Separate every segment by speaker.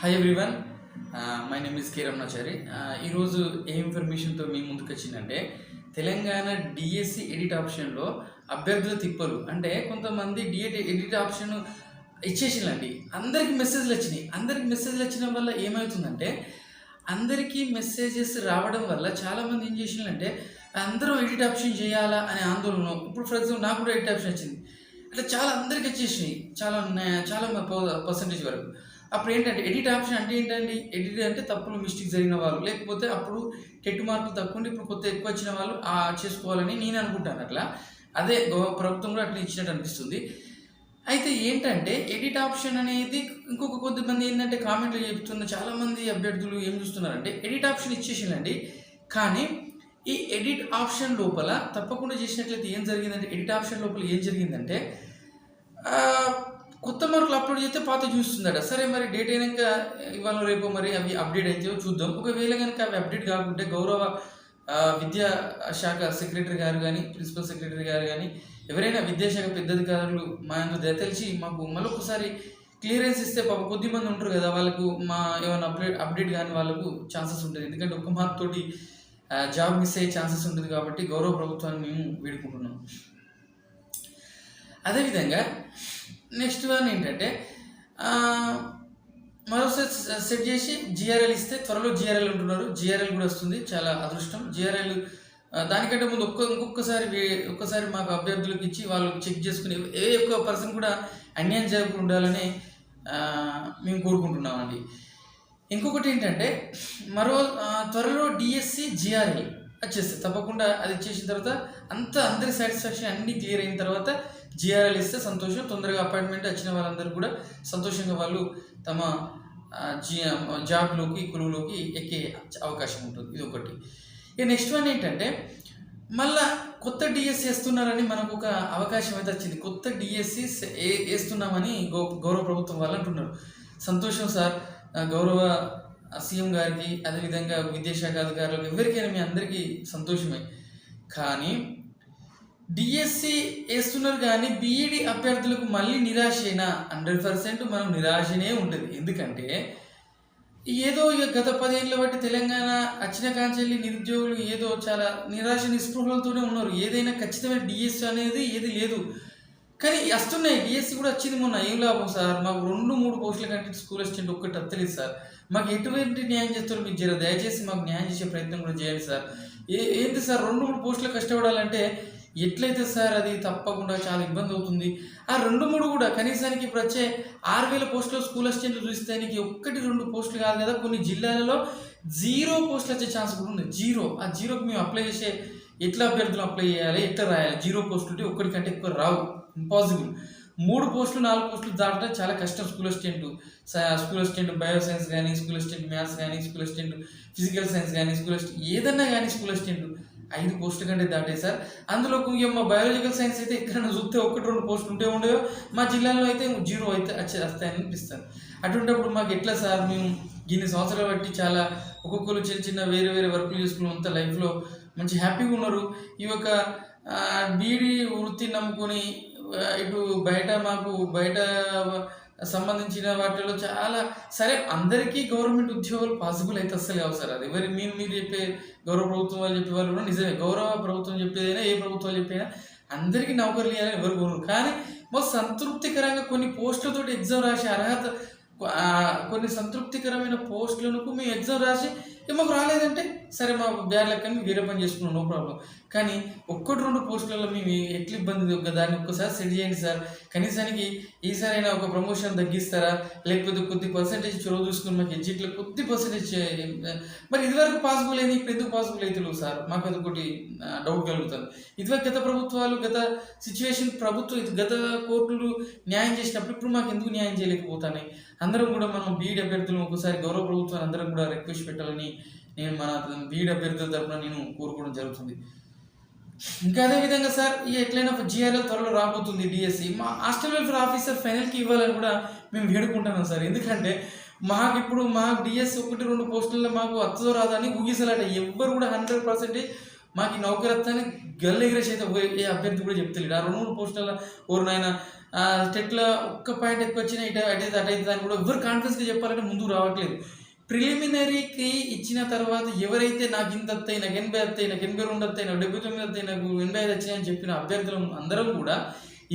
Speaker 1: Hi everyone my name is K Ramanachari ఈరోజు ఏ ఇన్ఫర్మేషన్తో మీ ముందుకు వచ్చిందంటే తెలంగాణ డిఎస్సి ఎడిట్ ఆప్షన్లో అభ్యర్థుల తిప్పలు. అంటే కొంతమంది డిఎడ్ ఎడిట్ ఆప్షన్ ఇచ్చేసిందండి అందరికి మెసేజ్లు వచ్చినాయి. అందరికి మెసేజ్లు వచ్చిన వల్ల ఏమవుతుందంటే అందరికీ మెసేజెస్ రావడం వల్ల చాలామంది ఏం చేసిందంటే అందరూ ఎడిట్ ఆప్షన్ చేయాలా అనే ఆందోళన ఇప్పుడు ఫర్ ఎగ్జాంపుల్ నాకు కూడా ఎడిట్ ఆప్షన్ వచ్చింది. అట్లా చాలా అందరికి వచ్చేసినాయి. చాలా చాలా పర్సంటేజ్ వరకు. అప్పుడు ఏంటంటే ఎడిట్ ఆప్షన్ అంటే ఏంటండి? ఎడిట్ అంటే తప్పులు మిస్టేక్ జరిగిన వాళ్ళు. లేకపోతే అప్పుడు టెట్ మార్కులు తక్కువ ఉండి ఇప్పుడు కొత్త ఎక్కువ వచ్చిన వాళ్ళు ఆ చేసుకోవాలని నేను అనుకుంటాను అట్లా. అదే ప్రభుత్వం కూడా అట్లా ఇచ్చినట్టు అనిపిస్తుంది. అయితే ఏంటంటే ఎడిట్ ఆప్షన్ అనేది ఇంకొక కొద్దిమంది ఏంటంటే కామెంట్లు చెప్తున్న చాలామంది అభ్యర్థులు ఏం చూస్తున్నారంటే ఎడిట్ ఆప్షన్ ఇచ్చేసిందండి కానీ ఈ ఎడిట్ ఆప్షన్ లోపల తప్పకుండా చేసినట్లయితే ఏం జరిగిందంటే ఎడిట్ ఆప్షన్ లోపల ఏం జరిగిందంటే కొత్త మార్కులు అప్లోడ్ చేస్తే పాత చూస్తుందట. సరే మరి డేట్ అయినాక ఇవాళ రేపు మరి అవి అప్డేట్ అయితే చూద్దాం. ఒకవేళ కనుక అవి అప్డేట్ కాకుంటే గౌరవ విద్యా శాఖ సెక్రటరీ గారు కానీ ప్రిన్సిపల్ సెక్రటరీ గారు కానీ ఎవరైనా విద్యాశాఖ పెద్ద అధికారులు మా యందు తెలిసి మాకు మరొకసారి క్లియరెన్స్ ఇస్తే పాప కొద్ది మంది ఉంటారు కదా వాళ్ళకు మా ఏమైనా అప్డేట్ అప్డేట్ కానీ వాళ్ళకు ఛాన్సెస్ ఉంటుంది. ఎందుకంటే ఒక్క మార్క్ తోటి జాబ్ మిస్ అయ్యే ఛాన్సెస్ ఉంటుంది కాబట్టి గౌరవ ప్రభుత్వాన్ని మేము వేడుకుంటున్నాం. అదేవిధంగా నెక్స్ట్ వన్ ఏంటంటే మరోసారి సెట్ చేసి జిఆర్ఎల్ ఇస్తే త్వరలో జిఆర్ఎల్ ఉంటున్నారు జిఆర్ఎల్ కూడా వస్తుంది. చాలా అదృష్టం. జిఆర్ఎల్ దానికంటే ముందు ఒక్క ఇంకొకసారి ఒక్కసారి మాకు అభ్యర్థులకు ఇచ్చి వాళ్ళు చెక్ చేసుకుని ఏ ఒక్క పర్సన్ కూడా అన్యాయం చేయకుండా ఉండాలని మేము కోరుకుంటున్నామండి. ఇంకొకటి ఏంటంటే మరో త్వరలో డిఎస్సి జిఆర్ఎల్ వచ్చేస్తే తప్పకుండా అది ఇచ్చేసిన తర్వాత అంత అందరి సాటిస్ఫాక్షన్ అన్నీ క్లియర్ అయిన తర్వాత జిఆర్ఎల్ ఇస్తే సంతోషం. తొందరగా అపాయింట్మెంట్ వచ్చిన వాళ్ళందరూ కూడా సంతోషంగా వాళ్ళు తమ ఆ, జీ జాబ్లోకి కులువులోకి ఎక్కే అవకాశం ఉంటుంది. ఇది ఒకటి. ఇక నెక్స్ట్ వన్ ఏంటంటే మళ్ళా కొత్త డిఎస్సి వేస్తున్నారని మనకు ఒక అవకాశం అయితే వచ్చింది. కొత్త డిఎస్సి వేస్తున్నామని గౌ గౌరవ ప్రభుత్వం వాళ్ళు అంటున్నారు. సంతోషం సార్ గౌరవ సీఎం గారికి అదేవిధంగా విద్యాశాఖ అధికారులకు ఎవరికైనా మీ అందరికీ సంతోషమే. కానీ డిఎస్సి వేస్తున్నారు కానీ బీఈడి అభ్యర్థులకు మళ్ళీ నిరాశేనా? హండ్రెడ్ పర్సెంట్ మనం నిరాశనే ఉంటుంది ఎందుకంటే ఏదో ఇక గత పదేళ్ళ బట్టి తెలంగాణ వచ్చిన కాంచెల్లి నిరుద్యోగులు ఏదో చాలా నిరాశ నిస్పృహలతోనే ఉన్నారు. ఏదైనా ఖచ్చితమైన డిఎస్సి అనేది ఏది లేదు. కానీ వస్తున్నాయి డిఎస్సి కూడా వచ్చింది మొన్న. ఏం లాభం సార్? మాకు రెండు మూడు పోస్టుల కంటే స్కూల్ అసిస్టెంట్ ఒక్కటి వస్తలేదు సార్. మాకు ఎటువంటి న్యాయం చేస్తారు మీరు జర? దయచేసి మాకు న్యాయం చేసే ప్రయత్నం కూడా చేయండి సార్. ఏ ఏంటి సార్? రెండు మూడు పోస్టులు కష్టపడాలంటే ఎట్లయితే సార్ అది తప్పకుండా చాలా ఇబ్బంది అవుతుంది. ఆ రెండు మూడు కూడా కనీసానికి ఇప్పుడు వచ్చే ఆరు వేల పోస్టులు స్కూల్ అసిస్టెంట్లు చూస్తే నీకు ఒక్కటి రెండు పోస్టులు కాదు కదా. కొన్ని జిల్లాలలో జీరో పోస్టులు వచ్చే ఛాన్స్ కూడా ఉంది జీరో. ఆ జీరోకి మేము అప్లై చేసే ఎట్లా అభ్యర్థులు అప్లై చేయాలి ఎట్లా రాయాలి? జీరో పోస్టులు ఉంటే ఒక్కడికంటే ఎక్కువ రావు. ఇంపాసిబుల్ మూడు పోస్టులు నాలుగు పోస్టులు దాటడం చాలా కష్టం. School assistant school assistant bio science కానీ స్కూల్ అసిస్టెంట్ మ్యాథ్స్ కానీ స్కూల్ అసిస్టెంట్ ఫిజికల్ సైన్స్ కానీ స్కూల్ అసిస్టెంట్ ఏదన్నా కానీ స్కూల్ అసిస్టెంట్ ఐదు పోస్టుల కంటే దాటే సార్. అందులో ఇక మా బయాలజికల్ సైన్స్ అయితే ఎక్కడైనా చూస్తే ఒకటి రెండు పోస్టులు ఉంటే ఉండేవో మా జిల్లాలో అయితే జీరో అయితే వచ్చే వస్తాయని అనిపిస్తారు అటువంటిప్పుడు మాకు ఎట్లా సార్ మేము ఇన్ని సంవత్సరాలు బట్టి చాలా ఒక్కొక్కరు చిన్న చిన్న వేరే వేరే వర్కులు చేసుకున్నాం అంత లైఫ్లో మంచి హ్యాపీగా ఉన్నారు. ఈ యొక్క బీడీ వృత్తి నమ్ముకొని ఇటు బయట మాకు బయట సంబంధించిన వాటిలో చాలా సరే అందరికీ గవర్నమెంట్ ఉద్యోగాలు పాసిబుల్ అయితే అస్సలు కావు సార్. అది ఎవరి మీరు మీరు చెప్పే గౌరవ ప్రభుత్వం వాళ్ళు చెప్పే వాళ్ళు కూడా నిజమే. గౌరవ ప్రభుత్వం చెప్పేదైనా ఏ ప్రభుత్వాలు చెప్పినా అందరికీ నౌకర్లు ఇవ్వాలని ఎవరు కోరు కానీ మాకు సంతృప్తికరంగా కొన్ని పోస్టులతోటి ఎగ్జామ్ రాసే అర్హత కొన్ని సంతృప్తికరమైన పోస్టులకు మేము ఎగ్జామ్ రాసి మాకు రాలేదంటే సరే మా బ్యాడ్ లెక్క వేరే పని చేసుకున్నాం నో ప్రాబ్లం కానీ ఒక్కటి రెండు పోస్టులలో మేము ఎట్లా ఇబ్బంది ఒక దాన్ని ఒక్కసారి సెట్ చేయండి సార్. కనీసానికి ఈసారి అయినా ఒక ప్రమోషన్ తగ్గిస్తారా? లేకపోతే కొద్ది పర్సంటేజ్ చొరవ చూసుకుని మాకు ఎగ్జిట్లో కొద్ది పర్సెంటేజ్ మరి ఇదివరకు పాసిబుల్ అయింది ఇప్పుడు ఎందుకు పాసిబుల్ అయితే సార్? మాకు అది ఒకటి డౌట్ కలుగుతుంది. ఇదివరకు గత ప్రభుత్వాలు గత సిచ్యువేషన్ ప్రభుత్వం గత కోర్టులు న్యాయం చేసినప్పుడు ఇప్పుడు మాకు ఎందుకు న్యాయం చేయలేకపోతున్నాయి? అందరం కూడా మనం బీఈడి అభ్యర్థులు ఒకసారి గౌరవ ప్రభుత్వాన్ని అందరం కూడా రిక్వెస్ట్ పెట్టాలని నేను మన బీఈడి అభ్యర్థుల తరఫున నేను కోరుకోవడం జరుగుతుంది. ఇంకా అదే విధంగా సార్ ఈ ఎట్లయినా జిఆర్ఎల్ త్వరలో రాబోతుంది డిఎస్సి మా హాస్టల్ వెల్ఫేర్ ఆఫీసర్ ఫైనల్కి ఇవ్వాలని కూడా మేము వేడుకుంటున్నాం సార్. ఎందుకంటే మాకు ఇప్పుడు మాకు డిఎస్సి ఒకటి రెండు పోస్టుల్లో మాకు అత్తదో రాదని ఊగిసలాట. ఎవ్వరు కూడా హండ్రెడ్ పర్సెంటేజ్ మాకు ఈ నౌకరత్వాన్ని గల్ల ఎగిరేసి అయితే ఏ- ఏ అభ్యర్థి కూడా చెప్తలేడు. ఆ రెండు మూడు పోస్టుల ఓరు నాయన స్టెట్లో ఒక్క పాయింట్ ఎక్కువ వచ్చినా ఇటు అటు అటు అయితే దాన్ని కూడా ఎవరు కాన్ఫిడెన్స్గా చెప్పాలంటే ముందుకు రావట్లేదు. ప్రిలిమినరీకి ఇచ్చిన తర్వాత ఎవరైతే నాకు ఇంత వస్తాయి నాకు ఎనభై వస్తాయి నాకు ఎనభై రెండు వస్తాయి నాకు డెబ్బై తొమ్మిది వస్తాయి నాకు ఎనభై ఐదు వచ్చాయని చెప్పిన అభ్యర్థులు అందరం కూడా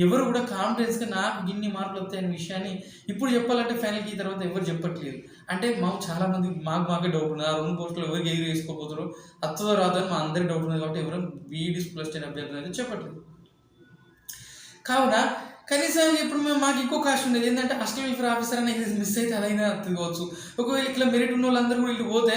Speaker 1: ఎవరు కూడా కాన్ఫిడెన్స్గా నాకు ఇన్ని మార్కులు వస్తాయనే విషయాన్ని ఇప్పుడు చెప్పాలంటే ఫైనల్కి ఈ తర్వాత ఎవరు చెప్పట్లేదు. అంటే మాకు చాలామంది మాకు మాకే డౌట్ ఉంది ఆ రెండు పోస్టులు ఎవరికి ఎగిరి వేసుకోపోతారు అత్తదో రాదని మా అందరి డౌట్ ఉంది కాబట్టి ఎవరు బీఈడి ప్లస్ టెన్ అభ్యర్థులు అయితే చెప్పట్లేదు. కావున కనీసం ఇప్పుడు మేము మాకు ఎక్కువ కాస్ట్ ఉండేది. ఏంటంటే అసిస్టెంట్ వెల్ఫేర్ ఆఫీసర్ అనేది మిస్ అయితే అదైనా కావచ్చు. ఒకవేళ ఇట్లా మెరిట్ ఉన్న వాళ్ళందరూ కూడా ఇల్లు పోతే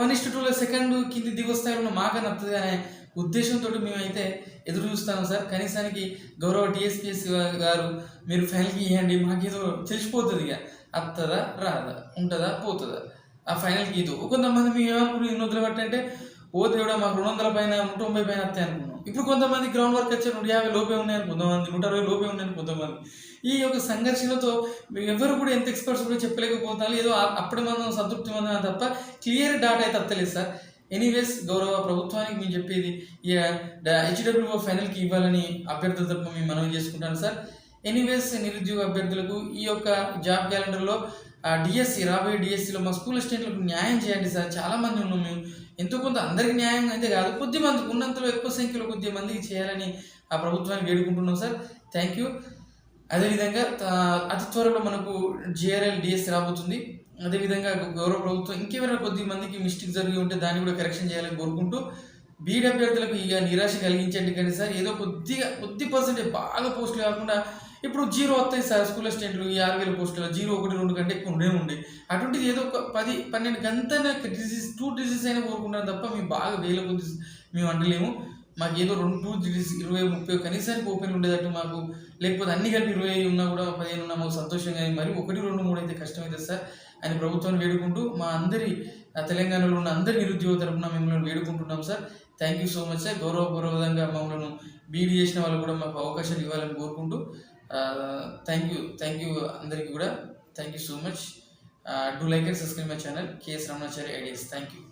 Speaker 1: వన్ ఇస్ టూలో సెకండ్ కింది దిగి స్థాయిలో ఉన్న మాకని వస్తుంది అనే ఉద్దేశంతో మేమైతే ఎదురు చూస్తాము సార్. కనీసానికి గౌరవ టీఎస్పీఎస్ గారు మీరు ఫైనల్కి ఇవ్వండి మాకేదో తెలిసిపోతుంది ఇక వస్తుందా రాదా ఉంటుందా పోతుందా? ఆ ఫైనల్కి ఇది. కొంతమంది మేము ఏమనుకున్నాం ఎన్ని వదిలి ఓ దేవుడా మాకు రెండు వందల పైన నూట తొంభై పైన అత్తే అనుకున్నాం. ఇప్పుడు కొంతమంది గ్రౌండ్ వర్క్ వచ్చే నూట యాభై లోపే ఉన్నాయని కొంతమంది నూట అరవై లోపే ఉన్నాయని కొంతమంది. ఈ యొక్క సంఘర్షణతో ఎవరు కూడా ఎంత ఎక్స్పర్ట్స్ కూడా చెప్పలేకపోతున్నారు. ఏదో అప్పుడు మనం సంతృప్తి మందం తప్ప క్లియర్ డాటా అయితే అత్తలేదు సార్. ఎనీవేస్ గౌరవ ప్రభుత్వానికి మేము చెప్పేది హెచ్డబ్ల్యూఓ ఫైనల్కి ఇవ్వాలని అభ్యర్థుల తరపు మేము మనం చేసుకుంటాను సార్. ఎనీవేస్ నిరుద్యోగ అభ్యర్థులకు ఈ యొక్క జాబ్ క్యాలెండర్లో డిఎస్సి రాబోయే డిఎస్సిలో మా స్కూల్ స్టేట్లకు న్యాయం చేయండి సార్. చాలా మంది ఉన్నాం మేము. ఎంతో కొంత అందరికి న్యాయం అయితే కాదు. కొద్దిమందికి ఉన్నంతలో ఎక్కువ సంఖ్యలో కొద్ది మందికి చేయాలని ఆ ప్రభుత్వాన్ని వేడుకుంటున్నాం సార్. థ్యాంక్ యూ అదేవిధంగా అతి త్వరలో మనకు జిఆర్ఎల్ డిఎస్ రాబోతుంది. అదేవిధంగా గౌరవ ప్రభుత్వం ఇంకెవరైనా కొద్ది మందికి మిస్టేక్ జరిగి ఉంటే దాన్ని కూడా కరెక్షన్ చేయాలని కోరుకుంటూ బీడ్ అభ్యర్థులకు ఇక నిరాశ కలిగించండి కానీ సార్ ఏదో కొద్దిగా కొద్ది పర్సెంటేజ్ బాగా పోస్టులు కాకుండా ఇప్పుడు జీరో వస్తాయి సార్ స్కూల్ అసిస్టెంట్లు ఈ ఆరు వేల పోస్టులు జీరో ఒకటి రెండు కంటే ఎక్కువ ఉండే ఉండే. అటువంటిది ఏదో ఒక పది పన్నెండు గంటన డిసీజ్ టూ డిసీజ్ అయినా కోరుకుంటాను తప్ప మేము బాగా వేల కొద్ది మేము అంటలేము మాకు ఏదో రెండు టూ డిసీజ్ ఇరవై ముప్పై కనీసానికి ఓపెన్ ఉండేటట్టు మాకు లేకపోతే అన్ని కలిపి ఇరవై ఉన్నా కూడా పదిహేను ఉన్నా మాకు సంతోషంగా మరి ఒకటి రెండు మూడు అయితే కష్టమైతే సార్ అని ప్రభుత్వాన్ని వేడుకుంటూ మా అందరి ఆ తెలంగాణలో ఉన్న అందరి నిరుద్యోగ తరపున మిమ్మల్ని వేడుకుంటున్నాం sir. Thank you so much sir గౌరవపూర్వకంగా మమ్మల్ని బీడీ చేసిన వాళ్ళు కూడా మాకు అవకాశాలు ఇవ్వాలని కోరుకుంటూ థ్యాంక్ యూ థ్యాంక్ యూ అందరికీ కూడా. Thank you so much do like and subscribe my channel KS Ramanachari ideas thank you